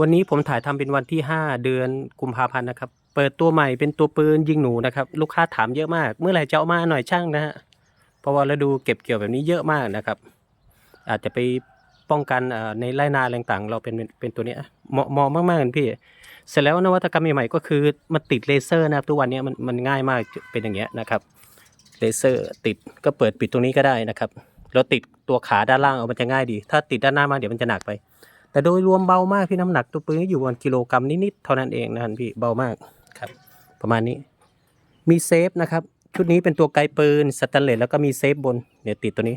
วันนี้ผมถ่ายทำเป็นวันที่ 5 เดือนกุมภาพันธ์นะครับ เปิดตัวใหม่เป็นตัวปืนยิงหนูนะครับ ลูกค้าถามเยอะมาก เมื่อไหร่จะเอามาหน่อยช่างนะฮะ เพราะว่าฤดูเก็บเกี่ยวแบบนี้เยอะมากนะครับ อาจจะไปป้องกันในไรนาต่างๆ เราเป็นเป็นตัวเนี้ยเหมาะเหมาะมากๆเลยพี่ เสร็จแล้วนวัตกรรมใหม่ๆก็คือมันติดเลเซอร์นะครับทุกวันนี้มันมันง่ายมากเป็นอย่างเงี้ยนะครับเลเซอร์ติดก็เปิดปิดตรงนี้ก็ได้นะครับ แล้วติดตัวขาด้านล่างเอามันจะง่ายดี ถ้าติดด้านหน้ามาเดี๋ยวมันจะหนักไป แต่โดยรวมเบามากพี่น้ำหนักตัวปืนอยู่ประมาณกิโลกรัมนิดๆเท่านั้นเองนะครับพี่เบามากครับ ประมาณนี้ มีเซฟนะครับ ชุดนี้เป็นตัวไกลปืนสแตนเลสแล้วก็มีเซฟบนเนี่ยติดตัวนี้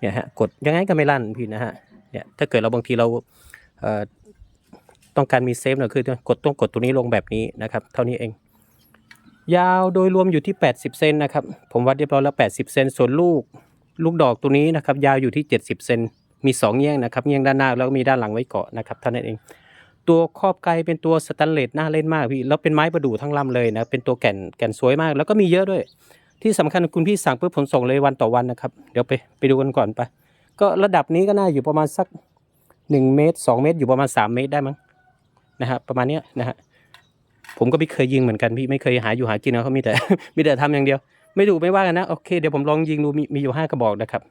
เนี่ยฮะกดยังไงก็ไม่ลั่นพี่นะฮะเนี่ยถ้าเกิดเราบางทีเราเอ่อต้องการมีเซฟเนี่ยคือกดต้องกดตัวนี้ลงแบบนี้นะครับ เท่านี้เอง ยาวโดยรวมอยู่ที่ 80 เซนนะครับ ผมวัดเรียบร้อยแล้ว 80 เซนส่วนลูกลูกดอกตัวนี้นะครับ ยาวอยู่ที่ 70 เซน มี2เงี้ยงนะครับเงี้ยงด้านหน้าแล้วก็มีด้านหลังไว้เกาะนะครับเท่านั้นเอง ตัวครอบไกลเป็นตัวสแตนเลสน่าเล่นมากพี่แล้วเป็นไม้ประดู่ทั้งลำเลยนะเป็นตัวแก่นแก่นสวยมาก แล้วก็มีเยอะด้วย ที่สำคัญคุณพี่สั่งปุ๊บผมส่งเลยวันต่อวันนะครับเดี๋ยวไปไปดูกันก่อนไป ก็ระดับนี้ก็น่าอยู่ประมาณสัก 1 เมตร 2 เมตร อยู่ประมาณ 3 เมตรได้มั้งนะฮะประมาณเนี้ยนะฮะผมก็ไม่เคยยิงเหมือนกันพี่ไม่เคยหาอยู่หากินนะเขามีแต่มีแต่ทำอย่างเดียว ไม่ดูไม่ว่ากันนะโอเคเดี๋ยวผมลองยิงดูมีมีอยู่ห้ากระบอกนะครับ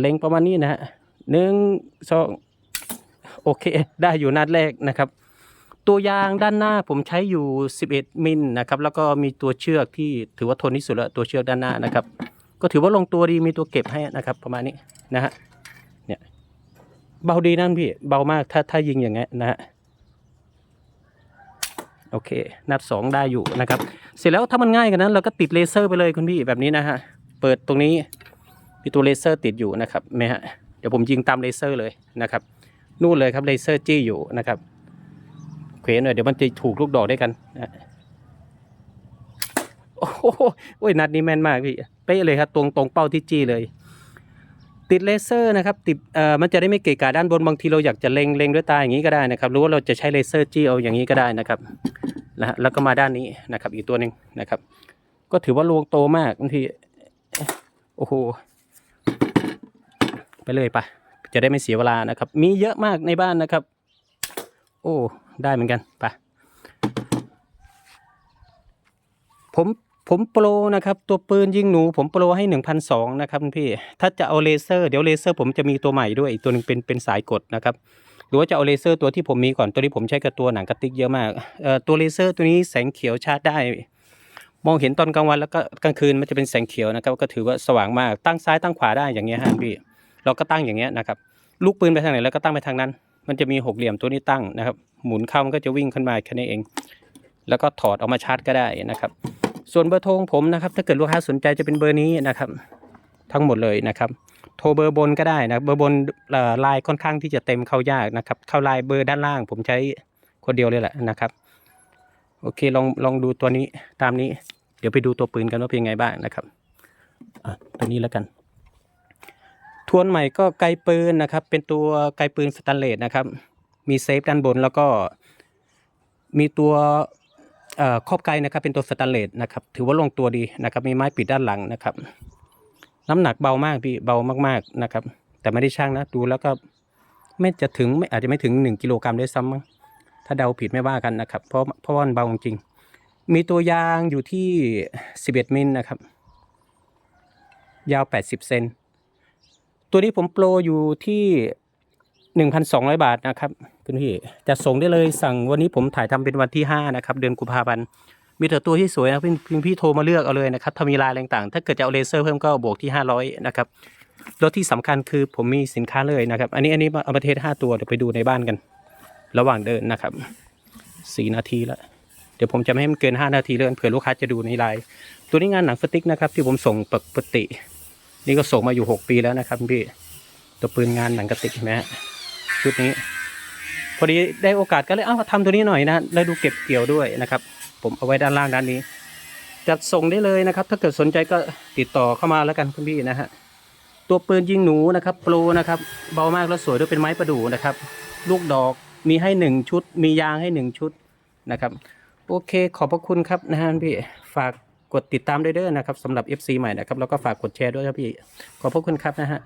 เล็งประมาณนี้นะฮะ หนึ่งสองโอเค ได้อยู่นัดแรกนะครับ ตัวยางด้านหน้าผมใช้อยู่ 11 มิลนะครับ แล้วก็มีตัวเชือกที่ถือว่าทนที่สุดแล้วตัวเชือกด้านหน้านะครับ ก็ถือว่าลงตัวดีมีตัวเก็บให้นะครับ ประมาณนี้นะฮะเนี่ยเบาดีนั่นพี่เบามากถ้าถ้ายิงอย่างเงี้ยนะฮะโอเค นัดสองได้อยู่นะครับ เสร็จแล้วถ้ามันง่ายกันนั้นเราก็ติดเลเซอร์ไปเลยคุณพี่แบบนี้นะฮะ เปิดตรงนี้มีตัวเลเซอร์ติดอยู่นะครับไหมฮะ เดี๋ยวผมยิงตามเลเซอร์เลยนะครับนู่นเลยครับเลเซอร์จี้อยู่นะครับเขวนหน่อยเดี๋ยวมันจะถูกลูกดอกได้วยกันนะโอ้โหโอ้ยนัดนี้แม่นมากพี่เป๊ะเลยครับตรงตรงเป้าที่จี้เลย ติดเลเซอร์นะครับติดเอ่อมันจะได้ไม่เกะกะด้านบนบางทีเราอยากจะเล็งเล็งด้วยตาอย่างนี้ก็ได้นะครับหรือว่าเราจะใช้เลเซอร์จี้เอาอย่างนี้ก็ได้นะครับนะแล้วก็มาด้านนี้นะครับ อีกตัวหนึ่งนะครับ ก็ถือว่าลวงโตมากบางทีโอ้โห ไปเลยปะจะได้ไม่เสียเวลานะครับ มีเยอะมากในบ้านนะครับ โอ้ได้เหมือนกันไปผมผมโปรนะครับ ตัวปืนยิงหนูผมโปรให้หนึ่งพันสองนะครับพี่ ถ้าจะเอาเลเซอร์เดี๋ยวเลเซอร์ผมจะมีตัวใหม่ด้วยอีกตัวหนึ่งเป็นเป็นสายกดนะครับ หรือว่าจะเอาเลเซอร์ตัวที่ผมมีก่อนตัวนี้ผมใช้กับตัวหนังกระติกเยอะมากเอ่อตัวเลเซอร์ตัวนี้แสงเขียวชาร์จได้ มองเห็นตอนกลางวันแล้วก็กลางคืนมันจะเป็นแสงเขียวนะครับ ก็ถือว่าสว่างมากตั้งซ้ายตั้งขวาได้อย่างเงี้ยฮะพี่ เราก็ตั้งอย่างเงี้ยนะครับ ลูกปืนไปทางไหนแล้วก็ตั้งไปทางนั้น มันจะมีหกเหลี่ยมตัวนี้ตั้งนะครับ หมุนเข้ามันก็จะวิ่งขึ้นมาแค่นี้เอง แล้วก็ถอดออกมาชาร์จก็ได้นะครับ ส่วนเบอร์โทรของผมนะครับ ถ้าเกิดลูกค้าสนใจจะเป็นเบอร์นี้นะครับ ทั้งหมดเลยนะครับ โทรเบอร์บนก็ได้นะ เบอร์บนลน์ค่อนข้างที่จะเต็มเข้ายากนะครับ เข้าลน์เบอร์ด้านล่าง ผมใช้คนเดียวเลยแหละนะครับโอเคลองลองดูตัวนี้ตามนี้ เดี๋ยวไปดูตัวปืนกันว่าเป็นไงบ้างนะครับอะตัวนี้แล้วกัน ทวนใหม่ก็ไกลปืนนะครับ เป็นตัวไกลปืนสแตนเลสนะครับ มีเซฟด้านบนแล้วก็มีตัวครอบไกลนะครับเป็นตัวสแตนเลสนะครับ ถือว่าลงตัวดีนะครับ มีไม้ปิดด้านหลังนะครับ น้ำหนักเบามากพี่เบามากๆนะครับ แต่ไม่ได้ช่างนะดูแล้วก็ไม่จะถึงไม่อาจจะไม่ถึงหนึ่งกิโลกรัมด้วยซ้ำมั้งถ้าเดาผิดไม่ว่ากันนะครับ เพราะเพราะว่ามันเบาจริง มีตัวยางอยู่ที่ 11 มิลนะครับ ยาว 80 เซน ตัวนี้ผมโปรอยู่ที่ 1,200 บาทนะครับคุณพี่จะส่งได้เลยสั่งวันนี้ผมถ่ายทำเป็นวันที่ 5 นะครับ เดือนกุมภาพันธ์มีแต่ตัวที่สวยนะพี่พี่พี่โทรมาเลือกเอาเลยนะครับถ้ามีลายอะไรต่างๆ ถ้าเกิดจะเอาเลเซอร์เพิ่มก็บวกที่ 500 นะครับแล้วที่สำคัญคือผมมีสินค้าเลยนะครับ อันนี้อันนี้เอามาเทส5ตัวเดี๋ยวไปดูในบ้านกัน ระหว่างเดินนะครับ 4 นาทีแล้วเดี๋ยวผมจะไม่ให้มันเกิน 5 นาทีเลยเผื่อลูกค้าจะดูในไลน์ตัวนี้งานหนังสติ๊กนะครับที่ผมส่งปกติ นี่ก็ส่งมาอยู่6ปีแล้วนะครับพี่ตัวปืนงานหนังกระติกนไหมฮะชุดนี้ พอดีได้โอกาสก็เลยเอ้าทำตัวนี้หน่อยนะแล้วดูเก็บเกี่ยวด้วยนะครับ ผมเอาไว้ด้านล่างด้านนี้ จัดส่งได้เลยนะครับ ถ้าเกิดสนใจก็ติดต่อเข้ามาแล้วกันคุณพี่นะฮะตัวปืนยิงหนูนะครับโปรนะครับเบามากแล้วสวยด้วยเป็นไม้ประดู่นะครับ ลูกดอกมีให้หนึ่งชุด มียางให้หนึ่งชุดนะครับ โอเคขอบพระคุณครับนะฮะพี่ฝาก กดติดตามด้วยเด้อนะครับสำหรับ FC ใหม่นะครับแล้วก็ฝากกดแชร์ด้วยครับพี่ ขอบพระคุณครับนะฮะ